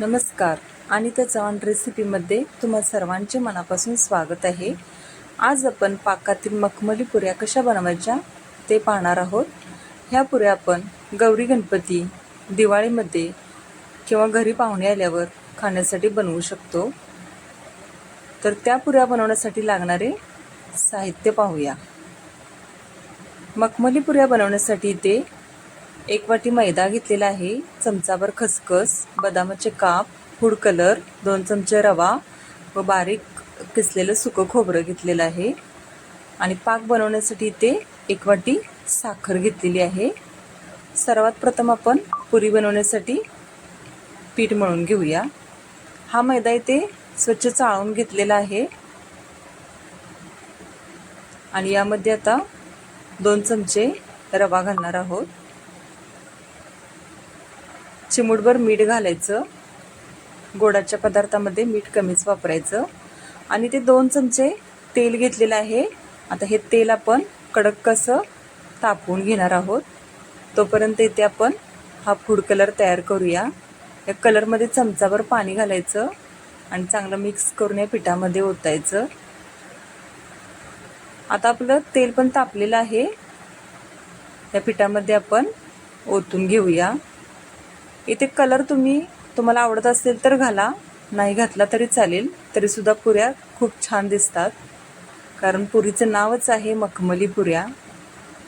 नमस्कार. आणि त्या चव्हाण रेसिपीमध्ये तुम्हा सर्वांचे मनापासून स्वागत आहे. आज आपण पाकातील मखमली पुऱ्या कशा बनवायच्या ते पाहणार आहोत. ह्या पुऱ्या आपण गौरी गणपती दिवाळीमध्ये किंवा घरी पाहुणे आल्यावर खाण्यासाठी बनवू शकतो. तर त्या पुऱ्या बनवण्यासाठी लागणारे साहित्य पाहूया. मखमली पुऱ्या बनवण्यासाठी ते एक वाटी मैदा घेतलेला आहे चमचाभर खसखस बदामाचे काप फूड कलर दोन चमचे रवा व बारीक किसलेलं सुकं खोबरं घेतलेलं आहे. आणि पाक बनवण्यासाठी इथे एक वाटी साखर घेतलेली आहे. सर्वात प्रथम आपण पुरी बनवण्यासाठी पीठ मळून घेऊया. हा मैदा इथे स्वच्छ चाळून घेतलेला आहे. आणि यामध्ये आता दोन चमचे रवा घालणार आहोत. चिमूटभर मीठ घालायचं. गोडाच्या पदार्थामध्ये मीठ कमीच वापरायचं. आणि ते दोन चमचे तेल घेतलेलं आहे. आता हे तेल आपण कडक कसं तापवून घेणार आहोत तोपर्यंत इथे आपण हा फूड कलर तयार करूया. या कलरमध्ये चमचाभर पाणी घालायचं आणि चांगलं मिक्स करून या पिठामध्ये ओतायचं. आता आपलं तेल पण तापलेलं आहे. या पिठामध्ये आपण ओतून घेऊया. इथे कलर तुम्ही तुम्हाला आवडत असेल तर घाला. नाही घातला तरी चालेल. तरीसुद्धा पुऱ्या खूप छान दिसतात. कारण पुरीचं नावच आहे मखमली पुऱ्या.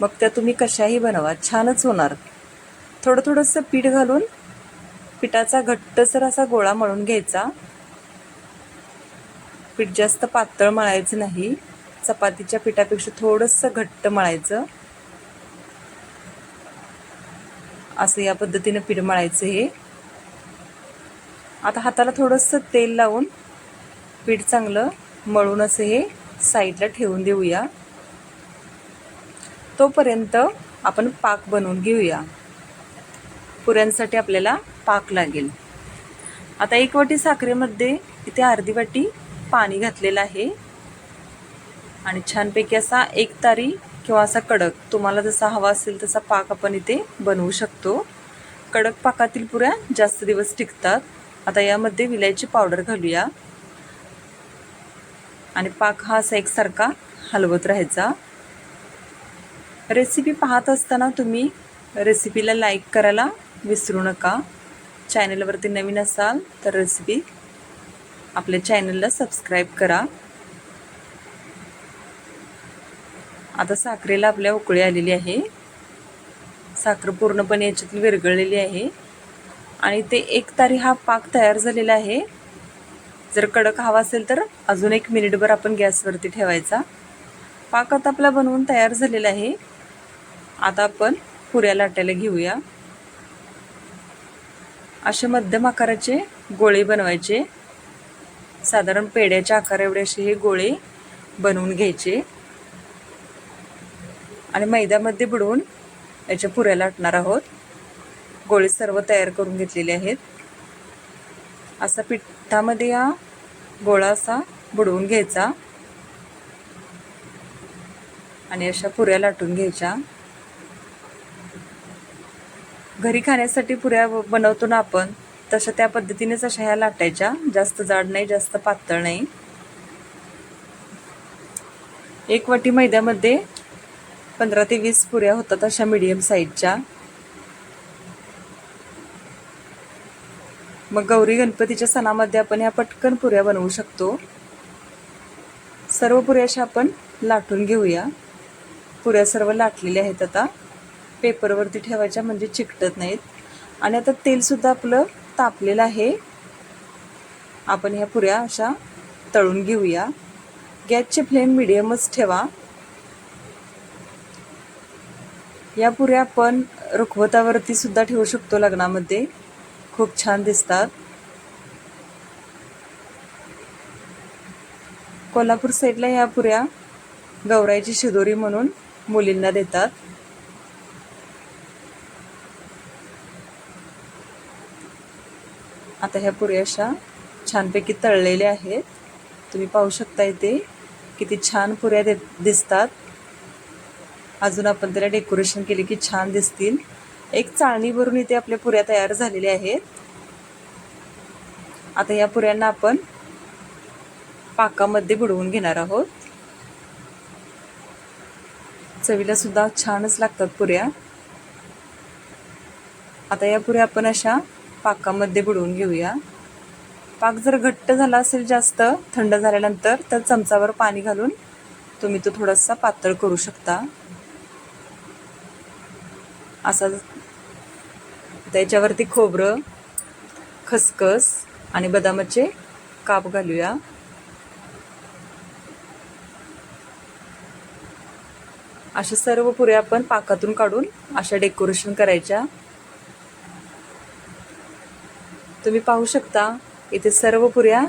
मग त्या तुम्ही कशाही बनवा. छानच होणार. थोडं थोडंसं पीठ घालून पिठाचा घट्टसर असा गोळा मळून घ्यायचा. पीठ जास्त पातळ मळायचं नाही. चपातीच्या पिठापेक्षा थोडंसं घट्ट मळायचं. असं या पद्धतीनं पीठ मळायचं हे. आता हाताला थोडंसं तेल लावून पीठ चांगलं मळून असं हे साईडला ठेवून देऊया. तोपर्यंत आपण पाक बनवून घेऊया. पुऱ्यांसाठी आपल्याला पाक लागेल. आता एक वाटी साखरेमध्ये इथे अर्धी वाटी पाणी घातलेलं आहे. आणि छानपैकी असा एक तारी किंवा असा कडक तुम्हाला जसा हवा असेल तसा पाक आपण इथे बनवू शकतो. कडक पाकातील पुऱ्या जास्त दिवस टिकतात. आता यामध्ये विलायची पावडर घालूया. आणि पाक हा असा एकसारखा हलवत राहायचा. रेसिपी पाहत असताना तुम्ही रेसिपीला लाईक करायला विसरू नका. चॅनलवरती नवीन असाल तर रेसिपी आपल्या चॅनलला सबस्क्राईब करा. आता साखरेला आपल्या उकळी आलेली आहे. साखर पूर्णपणे याच्यातली विरघळलेली आहे. आणि ते एक तारी हा पाक तयार झालेला आहे. जर कडक हवा असेल तर अजून एक मिनिटभर आपण गॅसवरती ठेवायचा. पाक आता आपला बनवून तयार झालेला आहे. आता आपण पुऱ्या लाटायला घेऊया. असे मध्यम आकाराचे गोळे बनवायचे. साधारण पेड्याच्या आकार एवढे असे हे गोळे बनवून घ्यायचे. आणि मैद्यामध्ये बुडवून याच्या पुऱ्या लाटणार आहोत. गोळे सर्व तयार करून घेतलेले आहेत. असा पिठामध्ये हा गोळा असा बुडवून घ्यायचा. आणि अशा पुऱ्या लाटून घ्यायच्या. घरी खाण्यासाठी पुऱ्या बनवतो ना आपण तशा त्या पद्धतीनेच अशा ह्या लाटायच्या. जास्त जाड नाही जास्त पातळ नाही. एक वाटी मैद्यामध्ये पंधरा ते वीस पुऱ्या होतात अशा मिडियम साईजच्या मग गौरी गणपतीच्या सणामध्ये आपण ह्या पटकन पुऱ्या बनवू शकतो. सर्व पुऱ्या अशा आपण लाटून घेऊया. पुऱ्या सर्व लाटलेल्या आहेत आता. पेपरवरती ठेवायच्या म्हणजे चिकटत नाहीत. आणि आता तेलसुद्धा आपलं तापलेलं आहे. आपण ह्या पुऱ्या अशा तळून घेऊया. गॅसची फ्लेम मिडियमच ठेवा. या पुऱ्या आपण रुखवतावरती सुद्धा ठेवू शकतो लग्नामध्ये. खूप छान दिसतात. कोल्हापूर साईडला ह्या पुऱ्या गौराईची शिदोरी म्हणून मुलींना देतात. आता ह्या पुऱ्या अशा छानपैकी तळलेल्या आहेत. तुम्ही पाहू शकता इथे किती छान पुऱ्या दे दिसतात. अजून आपण त्याला डेकोरेशन केले की छान दिसतील. एक चाळणीवरून इथे आपल्या पुऱ्या तयार झालेल्या आहेत. आता या पुऱ्यांना आपण पाकामध्ये बुडवून घेणार आहोत. चवीला सुद्धा छानच लागतात पुऱ्या. आता या पुऱ्या आपण अशा पाकामध्ये बुडवून घेऊया. पाक जर घट्ट झाला असेल जास्त थंड झाल्यानंतर तर चमचावर पाणी घालून तुम्ही तो थोडासा पातळ करू शकता. असा त्याच्यावरती खोबरं खसखस आणि बदामाचे काप घालूया. अशा सर्व पुऱ्या आपण पाकातून काढून अशा डेकोरेशन करायच्या. तुम्ही पाहू शकता इथे सर्व पुऱ्या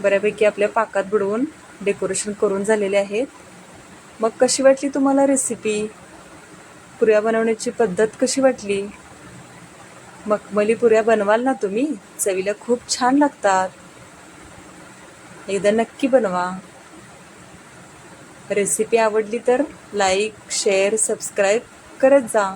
बऱ्यापैकी आपल्या पाकात बुडवून डेकोरेशन करून झालेले आहेत. मग कशी वाटली तुम्हाला रेसिपी? पुऱ्या बनवण्याची पद्धत कशी वाटली? मखमली पुऱ्या बनवाल ना तुम्ही? चवीला खूप छान लागतात. एकदा नक्की बनवा. रेसिपी आवडली तर लाईक शेअर सबस्क्राईब करत जा.